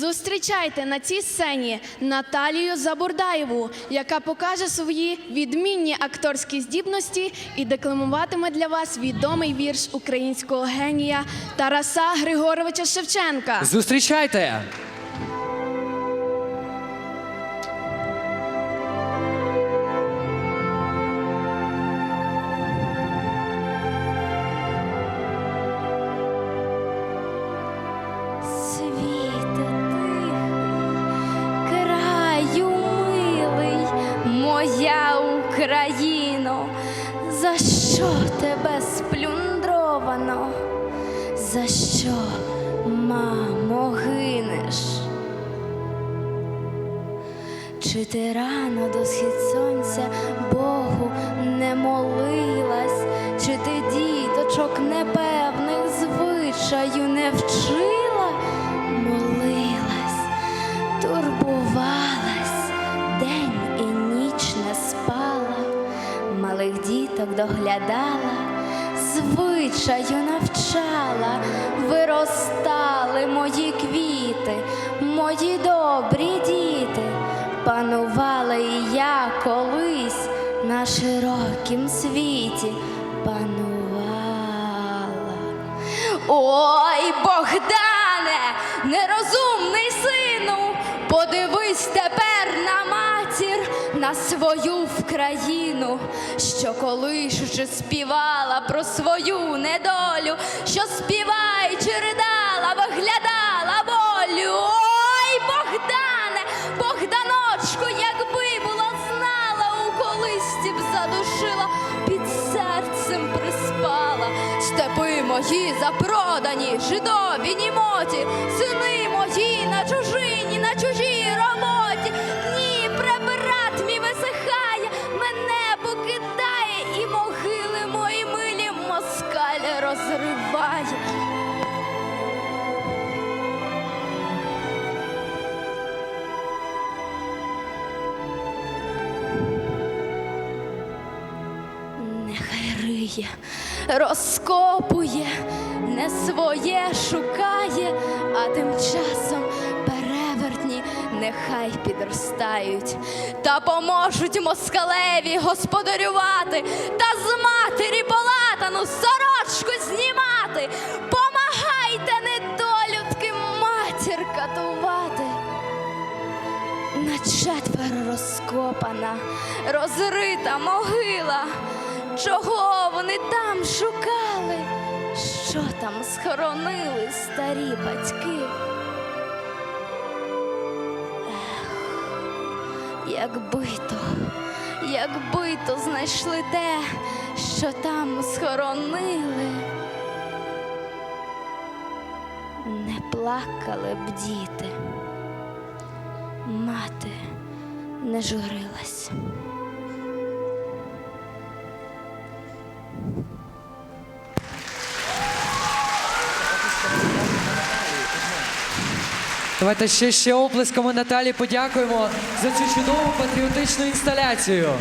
Зустрічайте на цій сцені Наталію Забурдаєву, яка покаже свої відмінні акторські здібності і декламуватиме для вас відомий вірш українського генія Тараса Григоровича Шевченка. Зустрічайте! Моя Україно, за що тебе сплюндровано? За що, мамо, гинеш? Чи ти рано до схід сонця Богу не молилась, чи ти діточок непевних звичаю не вчила, доглядала, звичаю навчала, виростали мої квіти, мої добрі діти. Панувала і я колись на широкім світі панувала. Ой, Богдане, нерозумний сину, на свою Вкраїну, що колишучи співала про свою недолю, що співаючи ридала, виглядала волю. Ой, Богдане, Богданочку, якби була знала, у колисті б задушила, під серцем приспала. Степи мої запродані, жидові німоті, сини мої на чужині, на чужій розриває. Нехай риє, розкопує, не своє шукає, а тим часом перевертні нехай підростають та поможуть москалеві господарювати та Четверо розкопана, розрита могила. Чого вони там шукали? Що там схоронили старі батьки? Ех, якби то, якби то знайшли те, що там схоронили, не плакали б діти мати не журилась. Давайте ще ще оплесками Наталі подякуємо за цю чудову патріотичну інсталяцію.